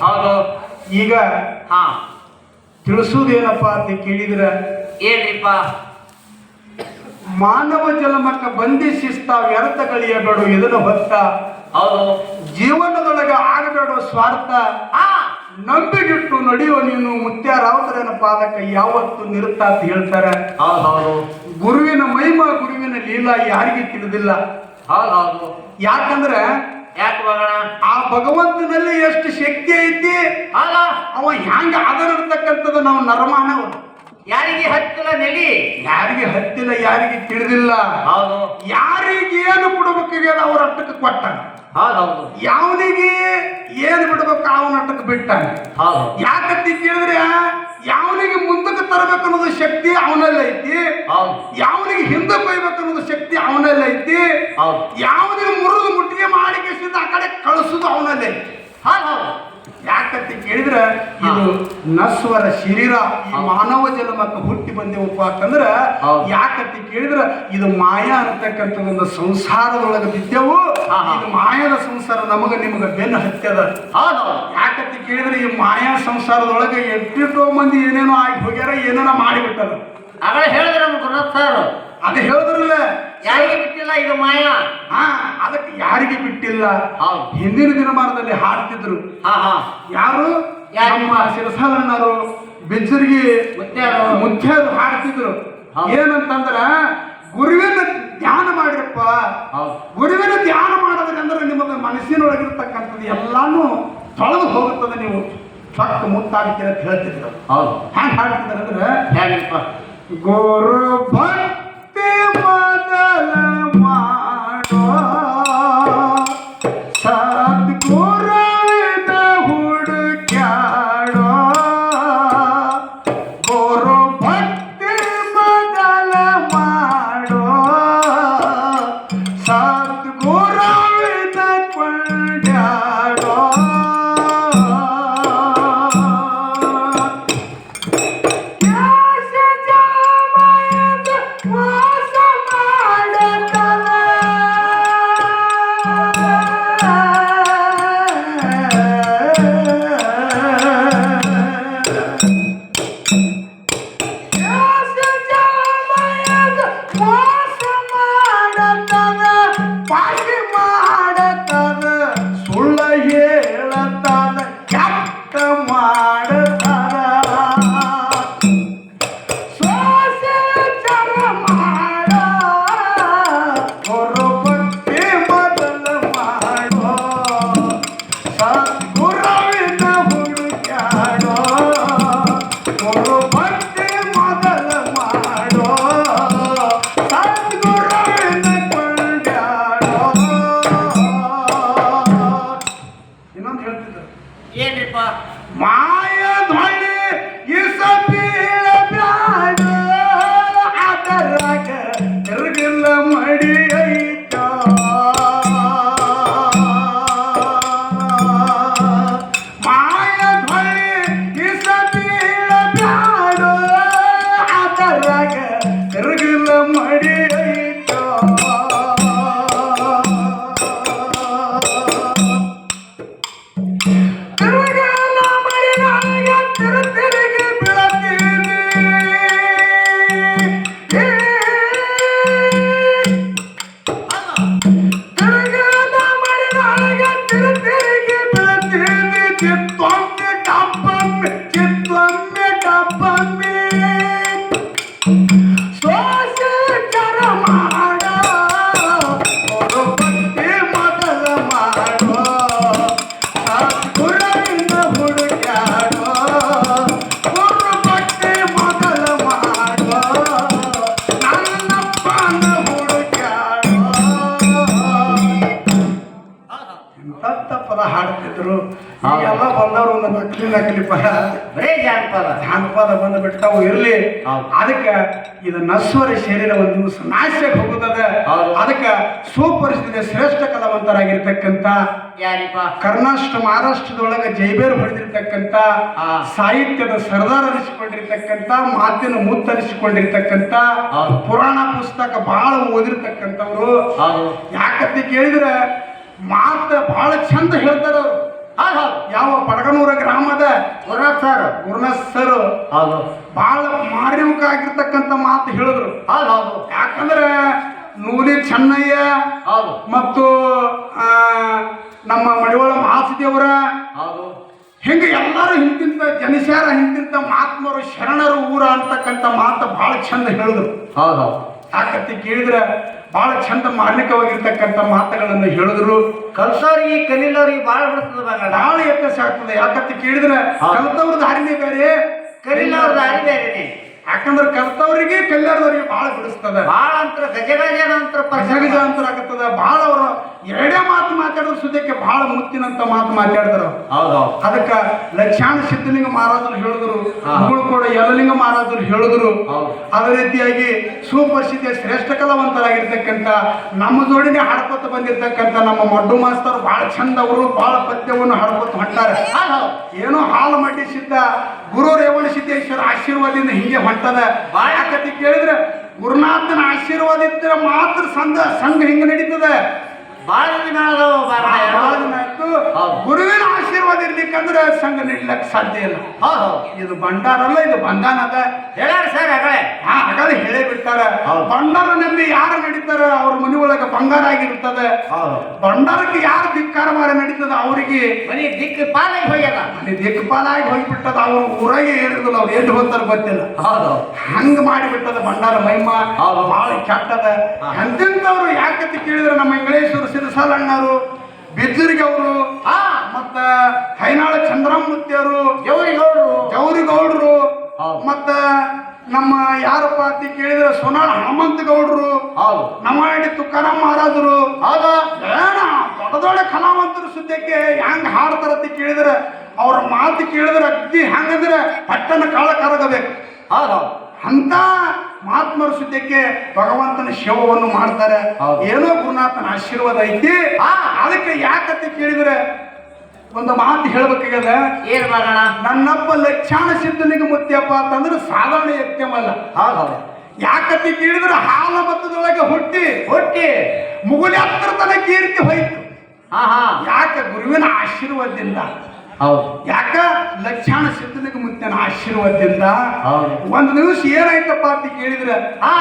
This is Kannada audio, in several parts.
ಹೌದು. ಈಗ ಹಾ. ತಿಳಿಸುವುದೇನಪ್ಪ ಅಂತ ಕೇಳಿದ್ರೆ ಏನ್ರಿಪ್ಪ ಮಾನವ ಜನ್ಮಕ್ಕೆ ಬಂಧಿಸಿಸ್ತ ವ್ಯರ್ಥ ಕಳಿಯಬೇಡು ಇದನ್ನು ಹೊತ್ತ ಹೌದು. ಜೀವನದೊಳಗೆ ಆಗಬೇಡು ಸ್ವಾರ್ಥ ಹಾ. ನಂಬಿಗಿಟ್ಟು ನಡೆಯುವ ನೀನು ಮುತ್ಯಾರಾವುದರನ ಪಾದಕ ಯಾವತ್ತು ನಿರುತ್ತ ಅಂತ ಹೇಳ್ತಾರೆ. ಗುರುವಿನ ಮಹಿಮಾ ಗುರುವಿನ ಲೀಲಾ ಯಾರಿಗೆ ತಿಳಿದಿಲ್ಲ. ಹೌದು. ಯಾಕಂದ್ರೆ ಯಾಕೆ ಹೋಗೋಣ ಆ ಭಗವಂತನಲ್ಲಿ ಎಷ್ಟು ಶಕ್ತಿ ಐತಿ? ಅಲ್ಲ. ಅವ ಹ್ಯಾಂಗ ಅದರಿರ್ತಕ್ಕಂಥದ್ದು ನಾವು ನರಮಾನವ. ಯಾರಿಗೆ ಹತ್ತಿಲ್ಲ ನೆಲಿ? ಯಾರಿಗೆ ಹತ್ತಿಲ್ಲ ಯಾರಿಗೆ ತಿಳಿದಿಲ್ಲ. ಹೌದು. ಯಾರಿಗೆ ಏನು ಕೊಡ್ಬೇಕಾಗ್ಯದ ಅವ್ರ ಅಟ್ಟಕ್ಕೆ ಕೊಟ್ಟಾನ. ಯಾವನಿಗೆ ಏನು ಬಿಡ್ಬೇಕು ಅವನ ಅಟ್ಟಕ್ಕೆ ಬಿಟ್ಟಾನ. ಹೌದು. ಯಾಕಂತ ಕೇಳಿದ್ರೆ ಯಾವನಿಗೆ ತರಬೇಕು ಅನ್ನೋದು ಶಕ್ತಿ ಅವನಲ್ಲಿ ಐತಿ. ಹೌದು. ಯಾವನಿಗೆ ಹಿಂದೆ ಕೊಯ್ಬೇಕು ಅನ್ನೋದು ಶಕ್ತಿ ಅವನಲ್ಲಿ ಐತಿ. ಹೌದು. ಯಾವನಿಗೆ ಮುರಿದು ಮುಟ್ಟಿಗೆ ಮಾಡಿ ಕೆಸಿಂದ ಆ ಕಡೆ ಕಳಿಸೋದು ಅವನಲ್ಲಿ ಐತಿ. ಯಾಕಂತ ಕೇಳಿದ್ರೆ ಇದು ನಸ್ವರ ಶರೀರ ಮಾನವ ಜನ್ಮಕ್ಕೆ ಹುಟ್ಟಿ ಬಂದೇವಪ್ಪ ಅಂತಂದ್ರ. ಯಾಕಂತ ಕೇಳಿದ್ರೆ ಇದು ಮಾಯಾ ಅಂತಕ್ಕಂಥ ಒಂದು ಸಂಸಾರದೊಳಗೆ ಬಿದ್ದೆವು. ಇದು ಮಾಯದ ಸಂಸಾರ ನಮಗ ನಿಮಗ ಬೆನ್ನು ಹೌದು ಯಾಕಂತ ಕೇಳಿದ್ರೆ ಈ ಮಾಯಾ ಸಂಸಾರದೊಳಗೆ ಎಷ್ಟೆಷ್ಟೋ ಮಂದಿ ಏನೇನೋ ಆಗಿ ಹೋಗ್ಯಾರ ಏನೇನೋ ಮಾಡಿಬಿಟ್ಟದ ಆಗಲೇ ಹೇಳಿದ್ರೆ ನಮ್ಗೆ ಸರ್ ಅದು ಹೇಳಿದ್ರಲ್ಲ. ಯಾರಿಗೆ ಬಿಟ್ಟಿಲ್ಲ ಇದು ಮಾಯಾ? ಹಾ ಅದಕ್ಕೆ ಯಾರಿಗೆ ಬಿಟ್ಟಿಲ್ಲ? ಆ ಹಿಂದಿನ ದಿನಮಾನದಲ್ಲಿ ಹಾಡ್ತಿದ್ರು. ಹಾ ಹಾ. ಯಾರು? ನಮ್ಮ ಶಿರಸಾಲಣ್ಣರು ಬೆಜ್ಜರಿಗೆ ಮುತ್ಯಾರು. ಹಾಡ್ತಿದ್ರು. ಏನಂತಂದ್ರ ಗುರುವಿನ ಧ್ಯಾನ ಮಾಡಿರಪ್ಪ. ಗುರುವಿನ ಧ್ಯಾನ ಮಾಡಿದ್ರೆ ಅಂದ್ರೆ ನಿಮಗೆ ಮನಸ್ಸಿನೊಳಗಿರ್ತಕ್ಕಂಥದ್ದು ಎಲ್ಲಾನು ತೊಳೆದು ಹೋಗುತ್ತದೆ ನೀವು. ಪಕ್ಕ ಮುತ್ತಾಗ್ತೀರ ಅಂತ ಹೇಳ್ತಿದ್ರು. ಹೌದು. ಹ್ಯಾಂಗ ಹಾಡ್ತಿದ್ರು ಅಂದ್ರೆ ಗುರು ಭಕ್ತಿ Madhukura. ಏನ್ರಿಪ್ಪ skip ಹಾಡ್ತಿದ್ರು. ಎಲ್ಲ ಬಂದವರು ಒಂದು ನಕಲಿ ನಕಲಿ ಪದ. ಬರೇ ಜಾನಪದ ಜಾನಪದ ಬಂದು ಬಿಡ್ತಾವು ಇರಲಿ. ಅದಕ್ಕೆ ಇದು ನಸ್ವರ ಶರೀರ ಒಂದು ದಿವಸ ಹೋಗುತ್ತದೆ. ಅದಕ್ಕೆ ಸುಪರಿಸ್ಥಿತಿ ಶ್ರೇಷ್ಠ ಕಲಾವಂತರಾಗಿರ್ತಕ್ಕಂಥ ಯಾರಿಪ್ಪ? ಕರ್ನಾಟಕ ಮಹಾರಾಷ್ಟ್ರದೊಳಗೆ ಜೈಬೇರು ಹೊಡೆದಿರ್ತಕ್ಕಂಥ ಆ. ಸಾಹಿತ್ಯದ ಸರ್ದಾರ್ ಅನಿಸಿಕೊಂಡಿರ್ತಕ್ಕಂಥ ಮಾತಿನ ಮುತ್ತರಿಸಿಕೊಂಡಿರ್ತಕ್ಕಂಥ. ಪುರಾಣ ಪುಸ್ತಕ ಬಹಳ ಓದಿರ್ತಕ್ಕಂಥವ್ರು. ಯಾಕಂತ ಕೇಳಿದ್ರೆ ಮಾತ ಬಹಳ ಚಂದ ಹೇಳ್ತಾರ ಅವ್ರು. ಯಾವ ಪಡಗನೂರ ಸರ್ ಗುರುನಾಥ್ ಸರ್ ಹೌದು. ಬಹಳ ಮಾರ್ಯಮುಖ ಆಗಿರ್ತಕ್ಕಂಥ ಮಾತು ಹೇಳಿದ್ರು. ಹೌದು ಹೌದು ಯಾಕಂದ್ರೆ ನೂಲಿ ಚೆನ್ನಯ್ಯ ಹೌದು. ಮತ್ತು ನಮ್ಮ ಮಡಿವಾಳ ಮಹಾಸಿದೇವರ ಹೌದು. ಹಿಂಗೆ ಎಲ್ಲರೂ ಹಿಂತಿಂತ ಜನಸ್ಯಾರ ಹಿಂತಿಂತ ಮಹಾತ್ಮರು ಶರಣರು ಊರ ಅಂತಕ್ಕಂಥ ಮಾತು ಬಹಳ ಚಂದ ಹೇಳಿದ್ರು. ಹೌದು ಹೌದು. ಯಾಕಂತ ಕೇಳಿದ್ರೆ ಬಹಳ ಚಂದ ಮಾರ್ಮಿಕವಾಗಿರ್ತಕ್ಕಂಥ ಮಾತುಗಳನ್ನು ಹೇಳಿದ್ರು. ಕಲ್ಸೋರಿಗೆ ಕಲೀಲವ್ರಿಗೆ ಭಾಳ ಬಿಡ್ತದ ಬಹಳ ವ್ಯತ್ಯಾಸ ಆಗ್ತದೆ ಯಾಕಂತ ಕೇಳಿದ್ರೆ ಕಲ್ತವ್ರದ್ದು ಕಲ್ತವ್ರ ದಾರಿನೇ ಬೇರೆ ಕಲೀಲವ್ರ ದಾರಿ ಬೇರೆನೆ ಯಾಕಂದ್ರೆ ಕರ್ತವ್ರಿಗೆ ಕಲ್ಯಾಣದವ್ರಿಗೆ ಬಹಳ ಬಿಡಿಸ್ತದೆ. ಬಹಳ ಅಂತರ ಗಜಗಜನ ಅಂತರ ಗಜಗಜ ಅಂತರ ಆಗತ್ತದ. ಬಹಳ ಅವರು ಎರಡೇ ಮಾತು ಮಾತಾಡಿದ್ರು ಸುದ್ಯಕ್ಕೆ ಬಹಳ ಮುತ್ತಿನಂತ ಮಾತು ಮಾತಾಡಿದ್ರು. ಅದಕ್ಕ ಲಕ್ಷಾಣ ಸಿದ್ಧಲಿಂಗ ಮಹಾರಾಜರು ಹೇಳಿದ್ರು. ಕೂಡ ಯಲಲಿಂಗ ಮಹಾರಾಜರು ಹೇಳಿದ್ರು. ಅದೇ ರೀತಿಯಾಗಿ ಸುಪ್ರಸಿದ್ಧ ಶ್ರೇಷ್ಠ ಕಲಾವಂತರಾಗಿರ್ತಕ್ಕಂಥ ನಮ್ಮ ಜೋಡಿನೇ ಹಾಡ್ಕೊತ ಬಂದಿರ್ತಕ್ಕಂಥ ನಮ್ಮ ಮಡ್ಡು ಮಾಸ್ತರು ಬಹಳ ಚಂದ ಅವರು ಬಹಳ ಪದ್ಯವನ್ನು ಹಾಡ್ಕೊತ ಹೊಂಟಾರೆ ಏನೋ ಹಾಲು ಮಡ್ಡಿ ಸಿದ್ಧ ಗುರು ರೇವಣ ಸಿದ್ದೇಶ್ವರ ಆಶೀರ್ವಾದದಿಂದ ಹಿಂಗೆ ಹೊಂಟದ ಯಾಕಂತ ಕೇಳಿದ್ರೆ ಗುರುನಾಥನ ಆಶೀರ್ವಾದ ಇದ್ರೆ ಮಾತ್ರ ಸಂಘ ಸಂಘ ಹಿಂಗೆ ನಡೀತದೆ. ಭಾಳ ದಿನ ಅದಾವ ಬಹಳ ಬಾರ ದಿನ ಆಯ್ತು ಹೌದು. ಗುರುವಿನ ಆಶೀರ್ವಾದ ಇರ್ಲಿಕ್ಕಂದ್ರೆ ಸಂಘ ನಡೀಲಕ್ ಸಾಧ್ಯ ಇಲ್ಲ ಹೌದು ಹೌದು ಇದು ಭಂಡಾರಲ್ಲ ಇದು ಬಂಧನ ಅದ ಹೇಳ್ಯಾರ ಸರ್ ಅಗಳೇ ಹಾ ಹಾಗಾದ್ರೆ ಹೇಳೇ ಬಿಡ್ತಾರ ಹೌದು. ಭಂಡಾರ ನಂಬಿ ಯಾರು ನಡೀತಾರ ಅವ್ರ ಮನಿ ಒಳಗ ಬಂಗಾರ ಆಗಿರ್ತದೆ ಹೌದು ಭಂಡಾರಕ್ಕೆ ಯಾರು ಧಿಕ್ಕಾರ ಮಾರ ನಡೀತದ ಅವರಿಗೆ ಮನಿ ದಿಕ್ಕು ಪಾಲಾಗಿ ಹೋಗ್ಯದ ಅಲ್ಲಿ ದಿಕ್ಪಾಲಾಗಿ ಹೋಗ್ಬಿಟ್ಟದ ಅವ್ರ ಊರಾಗೆ ಹೇಳಿರಲ್ಲ ಅವ್ರು ಎಲ್ಲಿ ಹೋಗ್ತಾರ ಗೊತ್ತಿಲ್ಲ ಹೌದು ಹಂಗ ಮಾಡಿಬಿಟ್ಟದ ಭಂಡಾರ ಮಹಿಮ ಹೌದು. ಬಹಳ ಕೆಟ್ಟದ ಹಾ. ಎಂತೆಂಥವ್ರು ಯಾಕಂತ ಕೇಳಿದ್ರೆ ನಮ್ಮ ಇಂಗ್ಲೇಶ್ವರ ಸಿರಸಾಲಣ್ಣವರು ಬಿದ್ದೂರಿಗೆ ಅವರು ಹಾ. ಮತ್ತ ಹೈನಾಳ ಚಂದ್ರಮೂರ್ತಿ ಅವರು ಗೌರಿಗೌಡರು. ಮತ್ತ ನಮ್ಮ ಯಾರಪ್ಪ ಅಂತ ಕೇಳಿದ್ರೆ ಸೋನಾಳ ಹನುಮಂತ ಗೌಡ್ರು ನಮ್ಮ ನಮಾಡಿ ತುಕಾರಾಮ್ ಮಹಾರಾಜರು. ದೊಡ್ಡ ದೊಡ್ಡ ಕಲಾವಂತರು ಸುದ್ಯಕ್ಕೆ ಹೆಂಗ್ ಹಾಡ್ತಾರಂತ ಕೇಳಿದ್ರೆ ಅವ್ರ ಮಾತು ಕೇಳಿದ್ರೆ ಅಗ್ದಿ ಹೆಂಗಂದ್ರೆ ಪಟ್ಟನ ಕಾಳ ಕರಗಬೇಕು ಅಂತ ಮಹಾತ್ಮರ ಸುದ್ಯಕ್ಕೆ ಭಗವಂತನ ಶವವನ್ನು ಮಾಡ್ತಾರೆ. ಏನೋ ಗುರುನಾಥನ ಆಶೀರ್ವಾದ ಐತಿ. ಆ ಅದಕ್ಕೆ ಯಾಕಂತ ಕೇಳಿದ್ರೆ ಒಂದು ಮಾತು ಹೇಳ್ಬೇಕಾಗ್ಯದ? ಏನ್ ಮಾಡೋಣ? ನನ್ನಪ್ಪ ಲಕ್ಷಾಣ ಸಿದ್ಧನಿಗೆ ಮುತ್ಯಪ್ಪ ಅಂತಂದ್ರೆ ಸಾಧಾರಣ ಯತ್ಯಮಲ್ಲ ಹೌದೌದು ಯಾಕತ್ತಿ ಯಾಕಂತ ಕೇಳಿದ್ರೆ ಹಾಲ ಮತದೊಳಗೆ ಹುಟ್ಟಿ ಹುಟ್ಟಿ. ಮುಗುಲಿ ಹತ್ರ ತನಕ ಕೀರ್ತಿ ಹೋಯ್ತು. ಆಹಾ. ಹಾ ಯಾಕೆ ಗುರುವಿನ ಆಶೀರ್ವಾದದಿಂದ? ಹೌದು. ಯಾಕ? ಲಕ್ಷಾಣ ಸಿದ್ಧನಿಗೆ ಮುತ್ತನ ಆಶೀರ್ವಾದದಿಂದ. ಹೌದು. ಒಂದು ದಿವಸ ಏನಾಯ್ತಪ್ಪ ಅಂತ ಕೇಳಿದ್ರೆ ಆ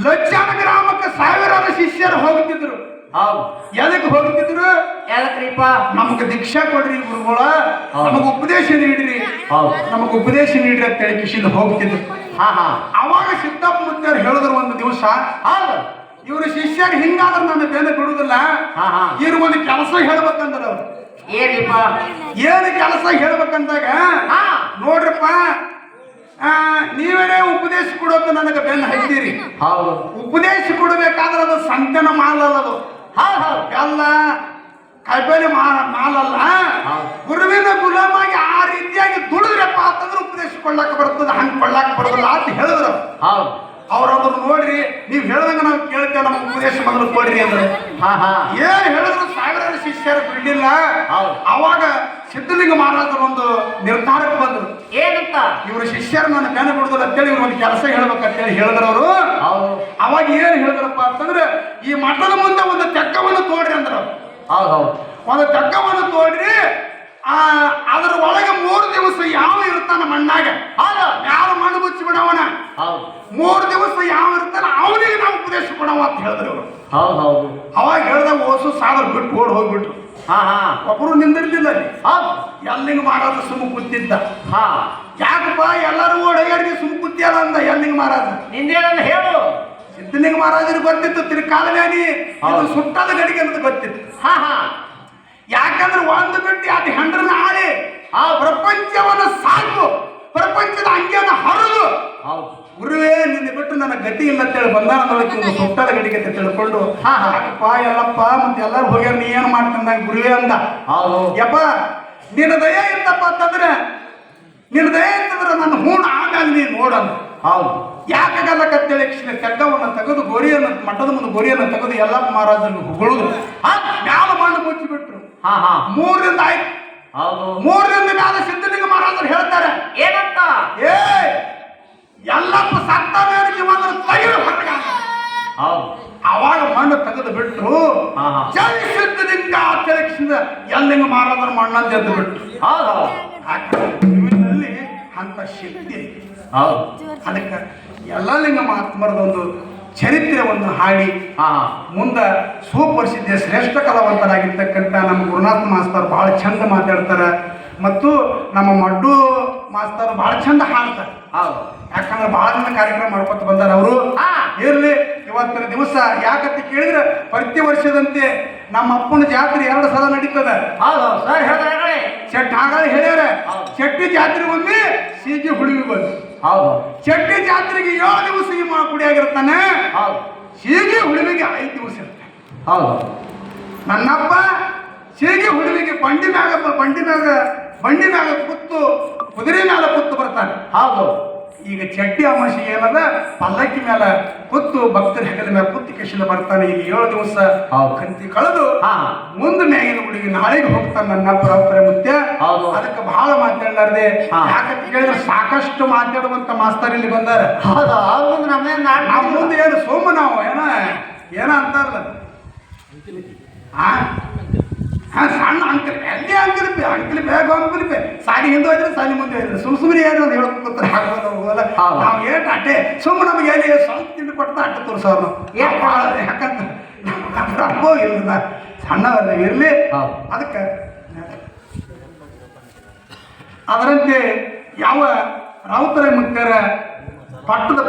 ಲಕ್ಷಾಣ ಗ್ರಾಮಕ್ಕೆ ಸಾವಿರಾರು ಶಿಷ್ಯರು ಹೋಗ್ತಿದ್ರು. ಹೌದು. ಎದಕ್ಕೆ ಹೋಗ್ತಿದ್ರು? ಯಾದಕ್ರಿಪ್ಪ ನಮಗೆ ದೀಕ್ಷಾ ಕೊಡ್ರಿ ಗುರುಗಳ. ನಮಗ ನಮಗೆ ಉಪದೇಶ ನೀಡ್ರಿ. ಹೌದು. ನಮಗೆ ಉಪದೇಶ ನೀಡ್ರಿ ಅಂತ ಹೇಳಿ ಕಿಶಿಂದ ಹೋಗ್ತಿದ್ರು. ಹಾ ಹಾ. ಅವಾಗ ಸಿದ್ದಪ್ಪ ಮುತ್ತರು ಹೇಳಿದ್ರು ಒಂದು ದಿವಸ ಹೌದು. ಇವರು ಶಿಷ್ಯರು ಹಿಂಗಾದ್ರೆ ನನ್ನ ಬೇನೆ ಬಿಡುದಿಲ್ಲ ಇವ್ರ ಒಂದು ಕೆಲಸ ಹೇಳ್ಬೇಕಂದ್ರೆ ಅವ್ರು. ಏನ್ರಿಪ್ಪ ಏನು ಕೆಲಸ ಹೇಳ್ಬೇಕಂದಾಗ ಹಾ. ನೋಡ್ರಪ್ಪ ಆ, ನೀವೇನೇ ಉಪದೇಶ ಕೊಡೋದು ನನಗೆ ಬೆನ್ನು ಹತ್ತೀರಿ ಹೌದು. ಉಪದೇಶ ಕೊಡಬೇಕಾದ್ರೆ ಅದು ಸಂತನ ಮಾಲಲ್ಲ ಅದು. ಎಲ್ಲ ಕೈಬೇಲೆ ಮಾಲ ಮಾಲಲ್ಲ. ಗುರುವಿನ ಗುಲಾಮಾಗಿ ಆ ರೀತಿಯಾಗಿ ದುಡಿದ್ರಪ್ಪ ಅಂತಂದ್ರೆ ಉಪದೇಶ ಕೊಡ್ಲಾಕ ಬರ್ತದೆ ಹಂಗೆ ಕೊಡ್ಲಾಕ ಬರೋದಿಲ್ಲ ಅಂತ ಹೇಳಿದ್ರು ಹೌದು. ಅವ್ರು ಅದನ್ನ ನೋಡ್ರಿ ನೀವು ಹೇಳ್ದಂಗ ನಾವು ಕೇಳ್ತೇವೆ ನಮ್ಮ ಉಪದೇಶ ಮೊದಲು ಕೊಡ್ರಿ ಅಂದ್ರೆ. ಹಾ ಹಾ. ಏನ್ ಹೇಳಿದ್ರು ಸಾವಿರಾರು ಶಿಷ್ಯರು ಬಿಡ್ಲಿಲ್ಲ. ಅವಾಗ ಸಿದ್ಧಲಿಂಗ ಮಹಾರಾಜರು ಒಂದು ನಿರ್ಧಾರಕ್ಕೆ ಬಂದ್ರು. ಏನಂತ? ಇವ್ರ ಶಿಷ್ಯರು ನನ್ನ ಬೆನ್ನ ಬಿಡುದಿಲ್ಲ ಅಂತೇಳಿ ಇವ್ರು ಒಂದು ಕೆಲಸ ಹೇಳ್ಬೇಕಂತೇಳಿ ಹೇಳಿದ್ರು ಅವರು. ಅವಾಗ ಏನ್ ಹೇಳಿದ್ರಪ್ಪ ಅಂತಂದ್ರೆ ಈ ಮಠದ ಮುಂದೆ ಒಂದು ತೆಕ್ಕವನ್ನು ತೋಡ್ರಿ ಅಂದ್ರ ಹೌದು ಒಂದು ತೆಕ್ಕವನ್ನು ತೋಡ್ರಿ ಆ ಅದ್ರ ಒಳಗೆ ಮೂರು ದಿವಸ ಯಾವ ಇರ್ತಾನ ಮಣ್ಣಾಗ? ಯಾರು ಮಣ್ಣು ಮುಚ್ಚಿ ಬಿಡವನ? ಮೂರು ದಿವಸ ಯಾವ ಇರ್ತಾನ? ಅವನಿಗೆ ನಾವು ಉಪದೇಶ ಕೊಡವ ಅಂತ ಹೇಳಿದ್ರು ಅವರು. ಹೌದು ಹೌದು. ಅವಾಗ ಹೇಳ್ದಾಗ ಓಸು ಸಾದ್ರ ಬಿಟ್ಟು ಓಡ್ ಹೋಗ್ಬಿಟ್ರು. ಹಾ ಹಾ. ಒಬ್ಬರು ನಿಂದಿರ್ಲಿಲ್ಲ ಅಲ್ಲಿ. ಎಲ್ಲಿಂಗ್ ಮಾಡೋದು ಸುಮ್ಮ ಕೂತಿದ್ದ. ಹಾ. ಯಾಕಪ್ಪ ಎಲ್ಲರೂ ಓಡಾಡಿಗೆ ಸುಮ್ಮ ಕೂತಿಯಲ್ಲ ಅಂದ ಎಲ್ಲಿಂಗ್ ಮಾರಾಜ ನಿಂದೇನಂದ ಹೇಳು. ಸಿದ್ಧಲಿಂಗ ಮಹಾರಾಜರಿಗೆ ಗೊತ್ತಿತ್ತು ತಿರುಕಾಲವೇನಿ ಇದು ಸುಟ್ಟದ ಗಡಿಗೆ ಅಂತ ಗೊತ್ತಿತ್ತು ಹಾ ಹಾ. ಯಾಕಂದ್ರೆ ಒಂದು ಬಿಟ್ಟು ಅದು ಹೆಂಡ್ರನ್ನ ಆಳಿ ಆ ಪ್ರಪಂಚವನ್ನು ಸಾಕು ಪ್ರಪಂಚದ ಅಂಗಿಯನ್ನ ಹರಿದು ಹೌದು ಗುರುವೇ ನಿನ್ನ ಬಿಟ್ಟು ನನ್ನ ಗತಿ ಇಲ್ಲ ಅಂತೇಳಿ ಬಂದಾನದೊಳಗೆ ಒಂದು ಸುಟ್ಟದ ಗಡಿಗೆ ಅಂತ ತಿಳ್ಕೊಂಡು ಹಾ, ಹಾ. ಯಾಕಪ್ಪ ಎಲ್ಲಪ್ಪ ಮತ್ತೆ ಎಲ್ಲರೂ ಹೋಗ್ಯಾರ ನೀ ಏನು ಮಾಡ್ತಂದಾಗ ಗುರುವೇ ಅಂದ. ಯಪ್ಪ ನಿನ್ನ ದಯ ಇತ್ತಪ್ಪ ಅಂತಂದ್ರೆ ನಿನ್ನ ದಯ ಇತ್ತಂದ್ರೆ ನನ್ನ ಹೂಣ ಆಮೇಲೆ ನೀ ನೋಡಂದ ಹೌದು. ಯಾಕಾಗಲ್ಲಕತ್ತೇಳಿ ಕೃಷ್ಣ ಕಗ್ಗವನ್ನು ತೆಗೆದು ಗೋರಿಯನ್ನು ಮಠದ ಮುಂದೆ ಗೋರಿಯನ್ನು ತೆಗೆದು ಎಲ್ಲಪ್ಪ ಮಹಾರಾಜರಿಗೆ ಆ ಮ್ಯಾಲ ಮಣ್ಣು ಮುಚ್ಚಿಬಿಟ್ರು. ಹಾ ಹಾ. ಮೂರರಿಂದ ಆಯ್ತು ಹೌದು. ಮೂರರಿಂದ ಮ್ಯಾಲ ಸಿದ್ಧಲಿಂಗ ಮಹಾರಾಜರು ಹೇಳ್ತಾರೆ. ಏನಂತ? ಏ ಎಲ್ಲಪ್ಪ ಸತ್ತ ಮೇಲೆ ಒಂದು ತೆಗೆದು ಹೊರಗ ಹೌದು. ಅವಾಗ ಮಣ್ಣು ತೆಗೆದು ಬಿಟ್ರು. ಜೈ ಸಿದ್ಧಲಿಂಗ ಕಿಸಿಂದ ಎಲ್ಲಿಂಗ ಮಾರಾದ್ರ ಮಣ್ಣಂತ ಎದ್ದು ಬಿಟ್ರು. ಹೌದು ಜೀವನದಲ್ಲಿ ಅಂತ ಶಕ್ತಿ ಹೌದು. ಅದಕ್ಕೆ ಎಲ್ಲ ಲಿಂಗ ಮಹಾತ್ಮರದೊಂದು ಚರಿತ್ರೆಯನ್ನು ಹಾಡಿ ಆ ಮುಂದೆ ಸುಪ್ರಸಿದ್ಧ ಶ್ರೇಷ್ಠ ಕಲಾವಂತರಾಗಿರ್ತಕ್ಕಂಥ ನಮ್ಮ ಗುರುನಾಥ ಮಾಸ್ತರ್ ಭಾಳ ಚಂದ ಮಾತಾಡ್ತಾರೆ. ಮತ್ತು ನಮ್ಮ ಮಡ್ಡು ಮಾಸ್ತರ್ ಭಾಳ ಚಂದ ಹಾಡ್ತಾರೆ. ಹೌದು. ಯಾಕಂದ್ರೆ ಭಾಳ ಜನ ಕಾರ್ಯಕ್ರಮ ಮಾಡ್ಕೊತ ಬಂದಾರ ಅವರು. ಇರಲಿ ಇರ್ಲಿ ಇವತ್ತಿನ ದಿವಸ ಯಾಕಂತ ಕೇಳಿದ್ರೆ ಪ್ರತಿ ವರ್ಷದಂತೆ ನಮ್ಮ ಅಪ್ಪನ ಜಾತ್ರೆ ಎರಡು ಸಲ ನಡೀತದೆ. ಸರ್ ಹೇಳ್ತಾರೆ ಚೆಟ್ ಹಾಗಾಗಿ ಹೇಳ್ಯಾರ. ಶೆಟ್ಟಿ ಜಾತ್ರೆ ಜಾತ್ರೆಗೆ ಒಮ್ಮೆ ಸೀಗಿ ಹುಡುಗಿ ಬಂದು. ಹೌದು. ಚಟ್ಟಿ ಜಾತ್ರೆಗೆ ಏಳು ದಿವಸ ಈ ಮಾ ಕುಡಿಯಾಗಿರ್ತಾನೆ ಹೌದು. ಸೀಗಿ ಹುಡುಗಿಗೆ ಐದು ದಿವಸ ಇರ್ತಾನೆ ಹೌದು. ನನ್ನಪ್ಪ ಸೀಗಿ ಹುಡುಗಿಗೆ ಬಂಡಿ ಮ್ಯಾಗ ಬಂಡಿ ಮ್ಯಾಗ ಬಂಡಿ ಮ್ಯಾಗ ಕುತ್ತು ಕುದುರೆ ಮ್ಯಾಲ ಕುತ್ತು ಬರ್ತಾನೆ. ಹೌದು. ಈಗ ಚಡ್ಡಿ ಅಮಾಸಿ ಏನದ? ಪಲ್ಲಕ್ಕಿ ಮೇಲೆ ಕುತ್ತು ಭಕ್ತರ ಹೆಗಲ ಮೇಲೆ ಕುತ್ತಿ ಕೆಶಿಲ ಬರ್ತಾನೆ. ಈಗ ಏಳು ದಿವಸ. ಕಂತಿ ಕಳೆದು ಹಾ. ಮುಂದೆ ಮ್ಯಾಗಿನ ಹುಡುಗಿ ನಾಳೆಗೆ ಹೋಗ್ತಾನೆ ನನ್ನ ಪರಂಪರೆ ಮುತ್ಯ. ಅದಕ್ಕೆ ಬಹಳ ಮಾತಾಡಲಾರ್ದೆ. ಯಾಕಂತ ಕೇಳಿದ್ರೆ ಸಾಕಷ್ಟು ಮಾತಾಡುವಂತ ಮಾಸ್ತರ್ ಇಲ್ಲಿ ಬಂದಾರ. ನಮ್ಮ ಮುಂದೆ ಏನು ಸೋಮ ನಾವು ಏನ? ಏನ ಅಂತಾರಲ್ಲ? ಹಾ ಸಣ್ಣ ಅಂಕಲ್. ಎಲ್ಲಿ ಅಂಕಲ್ ಅಂಕಲಿ ಬೇಗ ಅಂಕಲ್ ಸಾಲಿ ಹಿಂದೆ ಹೋದ್ರೆ ಸಾಲಿ ಮುಂದೆ ಹೋದ್ರೆ ಸುಮ್ ಸುಮ್ಮನೆ ಏನು ಅಂತ ಹೇಳ್ಕೊತಾರೆ ಹಾಕೋದು ಹೋಗಲ್ಲ ಹೌದು. ನಾವು ಏಟ್ ಅಟ್ಟೆ ಸುಮ್ಮನೆ ನಮಗೆ ಎಲ್ಲಿ ಸ್ವಲ್ಪ ತಿಂಡಿ ಕೊಡ್ತಾ ಅಟ್ಟೆ ತೋರಿಸೋರು ನಾವು ಏಟ್ ಭಾಳ ಯಾಕಂತ ಅಪ್ಪೋ ಇಲ್ಲ ಸಣ್ಣವಲ್ಲ ಇರಲಿ ಹೌದು. ಅದಕ್ಕೆ ಅದರಂತೆ ಯಾವ ರಾವುತರ ಮುಖ್ಯರ ಪಟ್ಟದ